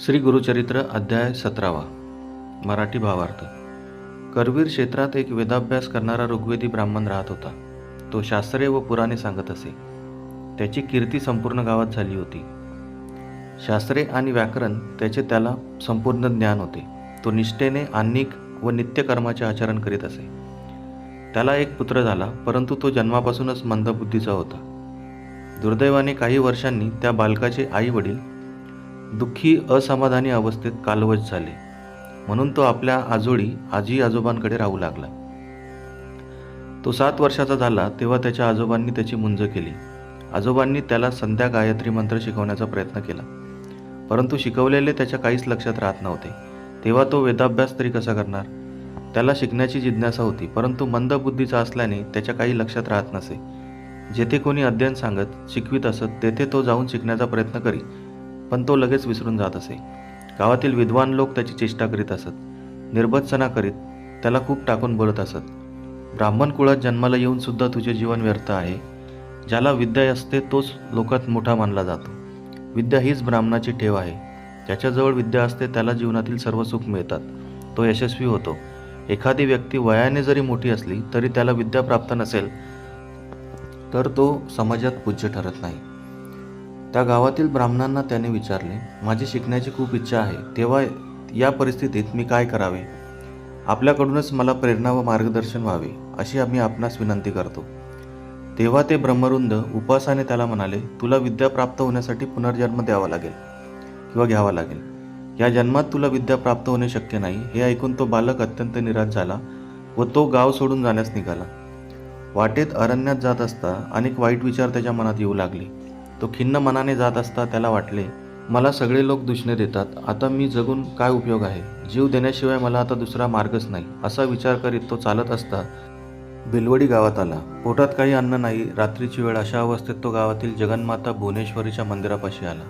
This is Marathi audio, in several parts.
श्री गुरुचरित्र अध्याय सतरावा. मराठी भावार्थ. करवीर क्षेत्रात एक वेदाभ्यास करणारा ऋग्वेदी ब्राह्मण राहत होता. तो शास्त्रे व पुराणे सांगत असे. त्याची कीर्ती संपूर्ण गावात झाली होती. शास्त्रे आणि व्याकरण त्याचे त्याला संपूर्ण ज्ञान होते. तो निष्ठेने आन्निक व नित्यकर्माचे आचरण करीत असे. त्याला एक पुत्र झाला परंतु तो जन्मापासूनच मंदबुद्धीचा होता. दुर्दैवाने काही वर्षांनी त्या बालकाचे आई वडील दुःखी असमाधानी अवस्थेत कालवश झाले. म्हणून तो आपल्या आजोळी आजी आजोबांकडे राहू लागला. तो सात वर्षाचा झाला तेव्हा त्याच्या आजोबांनी त्याची मुंज केली. आजोबांनी त्याला संध्या गायत्री मंत्र शिकवण्याचा प्रयत्न केला. परंतु शिकवलेले त्याच्या काहीच लक्षात राहत नव्हते. तेव्हा तो वेदाभ्यास तरी कसा करणार? त्याला शिकण्याची जिज्ञासा होती परंतु मंद बुद्धीचा असल्याने त्याच्या काही लक्षात राहत नसे. जेथे कोणी अध्ययन सांगत शिकवित असत तेथे तो जाऊन शिकण्याचा प्रयत्न करी. पण तो लगेच विसरून जात असे. गावातील विद्वान लोक त्याची चेष्टा करीत असत. निर्बत्सना करीत त्याला खूप टाकून बोलत असत. ब्राह्मण कुळात जन्माला येऊन सुद्धा तुझे जीवन व्यर्थ आहे. ज्याला विद्या असते तोच लोकात मोठा मानला जातो. विद्या हीच ब्राह्मणाची ठेव आहे. ज्याच्याजवळ विद्या असते त्याला जीवनातील सर्व सुख मिळतात. तो यशस्वी होतो. एखादी व्यक्ती वयाने जरी मोठी असली तरी त्याला विद्या प्राप्त नसेल तर तो समाजात पूज्य ठरत नाही. त्या गावातील ब्राह्मणांना त्याने विचारले माझी शिकण्याची खूप इच्छा आहे तेव्हा या परिस्थितीत मी काय करावे? आपल्याकडूनच मला प्रेरणा व मार्गदर्शन व्हावे अशी आम्ही आपणास विनंती करतो. तेव्हा ते ब्रह्मरुंद उपासाने त्याला म्हणाले तुला विद्या प्राप्त होण्यासाठी पुनर्जन्म द्यावा लागेल किंवा घ्यावा लागेल. या जन्मात तुला विद्या प्राप्त होणे शक्य नाही. हे ऐकून तो बालक अत्यंत निराश झाला व तो गाव सोडून जाण्यास निघाला. वाटेत अरण्यात जात असता अनेक वाईट विचार त्याच्या मनात येऊ लागले. तो खिन्न मनाने जात असता त्याला वाटले मला सगळे लोक दुष्णे देतात. आता मी जगून काय उपयोग आहे? जीव देण्याशिवाय मला आता दुसरा मार्गच नाही. असा विचार करीत तो चालत असता बिलवडी गावात आला. पोटात काही अन्न नाही. रात्रीची वेळ अशा अवस्थेत तो गावातील जगन्माता भुवनेश्वरीच्या मंदिरापाशी आला.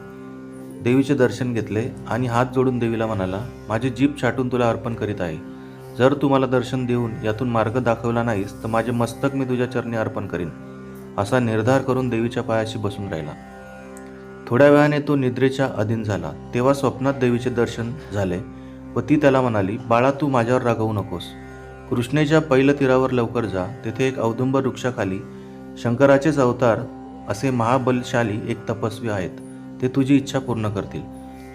देवीचे दर्शन घेतले आणि हात जोडून देवीला म्हणाला माझी जीभ छाटून तुला अर्पण करीत आहे. जर तू मला दर्शन देऊन यातून मार्ग दाखवला नाहीस तर माझे मस्तक मी तुझ्या चरणी अर्पण करीन. असा निर्धार करून देवीच्या पायाशी बसून राहिला. थोड्या वेळाने तो निद्रेच्या अधीन झाला. तेव्हा स्वप्नात देवीचे दर्शन झाले व ती त्याला म्हणाली बाळा तू माझ्यावर रागवू नकोस. कृष्णेच्या पैल तीरावर लवकर जा. तेथे एक औदुंबर वृक्षाखाली शंकराचेच अवतार असे महाबलशाली एक तपस्वी आहेत. ते तुझी इच्छा पूर्ण करतील.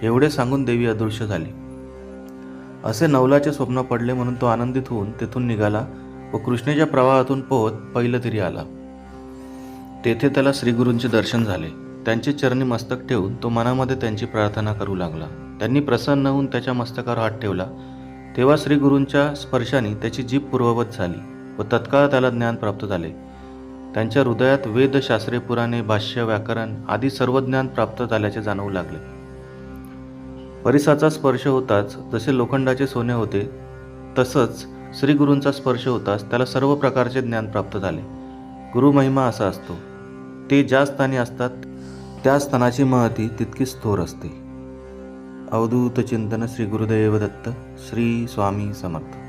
एवढे सांगून देवी अदृश्य झाली. असे नवलाचे स्वप्न पडले म्हणून तो आनंदित होऊन तेथून निघाला व कृष्णेच्या प्रवाहातून पोहत पहिलं तरी आला. तेथे त्याला श्रीगुरूंचे दर्शन झाले. त्यांचे चरणी मस्तक ठेवून तो मनामध्ये त्यांची प्रार्थना करू लागला. त्यांनी प्रसन्न होऊन त्याच्या मस्तकावर हात ठेवला. तेव्हा श्रीगुरूंच्या स्पर्शाने त्याची जीभ पूर्ववत झाली व तत्काळ त्याला ज्ञान प्राप्त झाले. त्यांच्या हृदयात वेद शास्त्रे पुराणे भाष्य व्याकरण आदी सर्व ज्ञान प्राप्त झाल्याचे जाणवू लागले. परिसाचा स्पर्श होताच जसे लोखंडाचे सोने होते तसंच श्रीगुरूंचा स्पर्श होताच त्याला सर्व प्रकारचे ज्ञान प्राप्त झाले. गुरुमहिमा असा असतो. ते ज्या स्थानी असतात त्या स्थानाची महती तितकीच थोर असते. अवधूत चिंतन श्री गुरुदैव दत्त श्री स्वामी समर्थ.